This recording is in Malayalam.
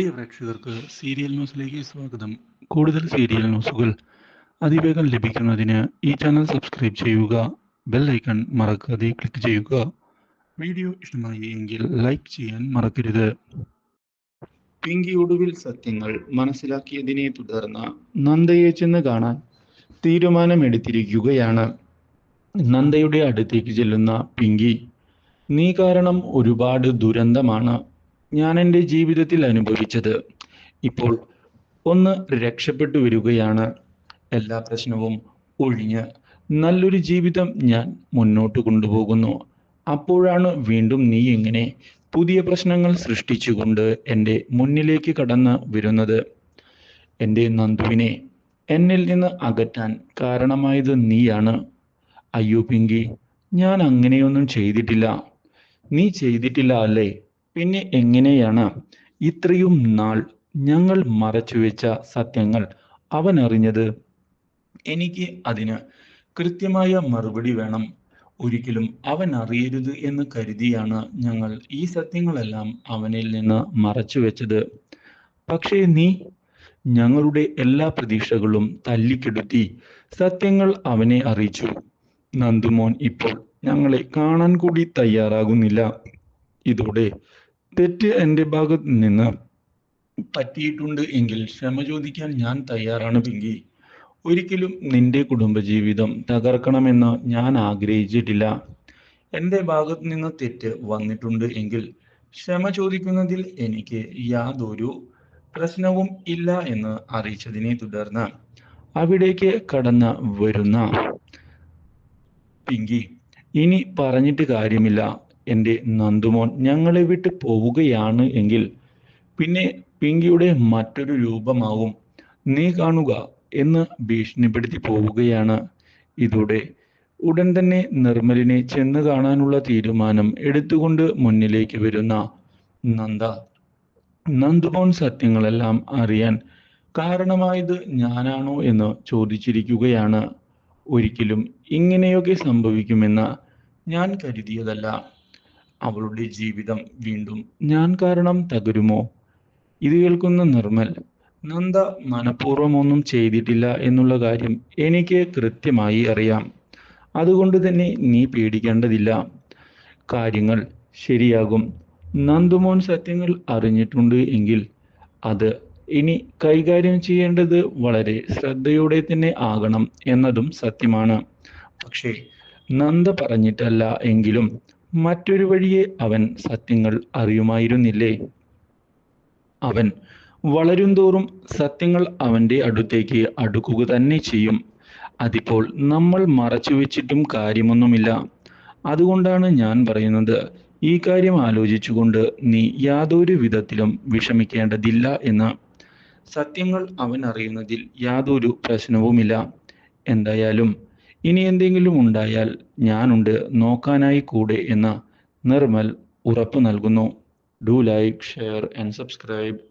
പ്രിയ പ്രേക്ഷകർക്ക് സീരിയൽ ന്യൂസിലേക്ക് സ്വാഗതം. കൂടുതൽ സീരിയൽ ന്യൂസുകൾ അതിവേഗം ലഭിക്കുന്നതിന് ഈ ചാനൽ സബ്സ്ക്രൈബ് ചെയ്യുക ബെൽ ഐക്കൺ മറക്കാതെ ക്ലിക്ക് ചെയ്യുക. വീഡിയോ ഇഷ്ടമായി എങ്കിൽ ലൈക്ക് ചെയ്യാൻ മറക്കരുത്. പിങ്കി ഒടുവിൽ സത്യങ്ങൾ മനസ്സിലാക്കിയതിനെ തുടർന്ന് നന്ദയെ ചെന്ന് കാണാൻ തീരുമാനമെടുത്തിരിക്കുകയാണ്. നന്ദയുടെ അടുത്തേക്ക് ചെല്ലുന്ന പിങ്കി നീ കാരണം ഒരുപാട് ദുരന്തമാണ്. ഞാൻ എന്റെ ജീവിതത്തിൽ അനുഭവിച്ചത് ഇപ്പോൾ ഒന്ന് രക്ഷപ്പെട്ടു വരികയാണ്. എല്ലാ പ്രശ്നവും ഒഴിഞ്ഞ് നല്ലൊരു ജീവിതം ഞാൻ മുന്നോട്ട് കൊണ്ടുപോകുന്നു. അപ്പോഴാണ് വീണ്ടും നീ എങ്ങനെ പുതിയ പ്രശ്നങ്ങൾ സൃഷ്ടിച്ചുകൊണ്ട് എന്റെ മുന്നിലേക്ക് കടന്ന് വരുന്നത്. എന്റെ നന്ദുവിനെ എന്നിൽ നിന്ന് അകറ്റാൻ കാരണമായത് നീയാണ്. അയ്യോ പിങ്കി ഞാൻ അങ്ങനെയൊന്നും ചെയ്തിട്ടില്ല. നീ ചെയ്തിട്ടില്ല അല്ലേ? പിന്നെ എങ്ങനെയാണ് ഇത്രയും നാൾ ഞങ്ങൾ മറച്ചുവെച്ച സത്യങ്ങൾ അവൻ അറിഞ്ഞത്? എനിക്ക് അതിന് കൃത്യമായ മറുപടി വേണം. ഒരിക്കലും അവൻ അറിയരുത് എന്ന് കരുതിയാണ് ഞങ്ങൾ ഈ സത്യങ്ങളെല്ലാം അവനിൽ നിന്ന് മറച്ചു വെച്ചത്. പക്ഷേ നീ ഞങ്ങളുടെ എല്ലാ പ്രതീക്ഷകളും തല്ലിക്കെടുത്തി സത്യങ്ങൾ അവനെ അറിയിച്ചു. നന്ദുമോൻ ഇപ്പോൾ ഞങ്ങളെ കാണാൻ കൂടി തയ്യാറാകുന്നില്ല. ഇതോടെ തെറ്റ് എന്റെ ഭാഗത്ത് നിന്ന് പറ്റിയിട്ടുണ്ട് എങ്കിൽ ക്ഷമ ചോദിക്കാൻ ഞാൻ തയ്യാറാണ് പിങ്കി. ഒരിക്കലും നിന്റെ കുടുംബജീവിതം തകർക്കണമെന്ന് ഞാൻ ആഗ്രഹിച്ചിട്ടില്ല. എന്റെ ഭാഗത്ത് നിന്ന് തെറ്റ് വന്നിട്ടുണ്ട് എങ്കിൽ ക്ഷമ ചോദിക്കുന്നതിൽ എനിക്ക് യാതൊരു പ്രശ്നവും ഇല്ല എന്ന് അറിയിച്ചതിനെ തുടർന്ന് അവിടേക്ക് കടന്ന് വരുന്ന പിങ്കി ഇനി പറഞ്ഞിട്ട് കാര്യമില്ല. എന്റെ നന്ദുമോൻ ഞങ്ങളെ വിട്ട് പോവുകയാണ് എങ്കിൽ പിന്നെ പിങ്കിയുടെ മറ്റൊരു രൂപമാവും. നീ കാണുക എന്ന് ഭീഷണിപ്പെടുത്തി പോവുകയാണ്. ഇതോടെ ഉടൻ തന്നെ നിർമ്മലിനെ ചെന്ന് കാണാനുള്ള തീരുമാനം എടുത്തുകൊണ്ട് മുന്നിലേക്ക് വരുന്ന നന്ദ. നന്ദുമോൻ സത്യങ്ങളെല്ലാം അറിയാൻ കാരണമായത് ഞാനാണോ എന്ന് ചോദിച്ചിരിക്കുകയാണ്. ഒരിക്കലും ഇങ്ങനെയൊക്കെ സംഭവിക്കുമെന്ന് ഞാൻ കരുതിയതല്ല. അവളുടെ ജീവിതം വീണ്ടും ഞാൻ കാരണം തകരുമോ? ഇത് കേൾക്കുന്ന നിർമ്മൽ നന്ദ മനഃപൂർവം ഒന്നും ചെയ്തിട്ടില്ല എന്നുള്ള കാര്യം എനിക്ക് കൃത്യമായി അറിയാം. അതുകൊണ്ട് തന്നെ നീ പേടിക്കേണ്ടതില്ല. കാര്യങ്ങൾ ശരിയാകും. നന്ദുമോൻ സത്യങ്ങൾ അറിഞ്ഞിട്ടുണ്ട് എങ്കിൽ അത് ഇനി കൈകാര്യം ചെയ്യേണ്ടത് വളരെ ശ്രദ്ധയോടെ തന്നെ ആകണം എന്നതും സത്യമാണ്. പക്ഷേ നന്ദ പറഞ്ഞിട്ടല്ല എങ്കിലും മറ്റൊരു വഴിയെ അവൻ സത്യങ്ങൾ അറിയുമായിരുന്നില്ലേ? അവൻ വളരുംതോറും സത്യങ്ങൾ അവന്റെ അടുത്തേക്ക് അടുക്കുക തന്നെ ചെയ്യും. അതിപ്പോൾ നമ്മൾ മറച്ചു വെച്ചിട്ടും കാര്യമൊന്നുമില്ല. അതുകൊണ്ടാണ് ഞാൻ പറയുന്നത് ഈ കാര്യം ആലോചിച്ചുകൊണ്ട് നീ യാതൊരു വിധത്തിലും വിഷമിക്കേണ്ടതില്ല എന്ന്. സത്യങ്ങൾ അവൻ അറിയുന്നതിൽ യാതൊരു പ്രശ്നവുമില്ല. എന്തായാലും ഇനി എന്തെങ്കിലും ഉണ്ടായാൽ ഞാനുണ്ട് നോക്കാനായി കൂടെ എന്ന നിർമ്മൽ ഉറപ്പ് നൽകുന്നു. Do like share and subscribe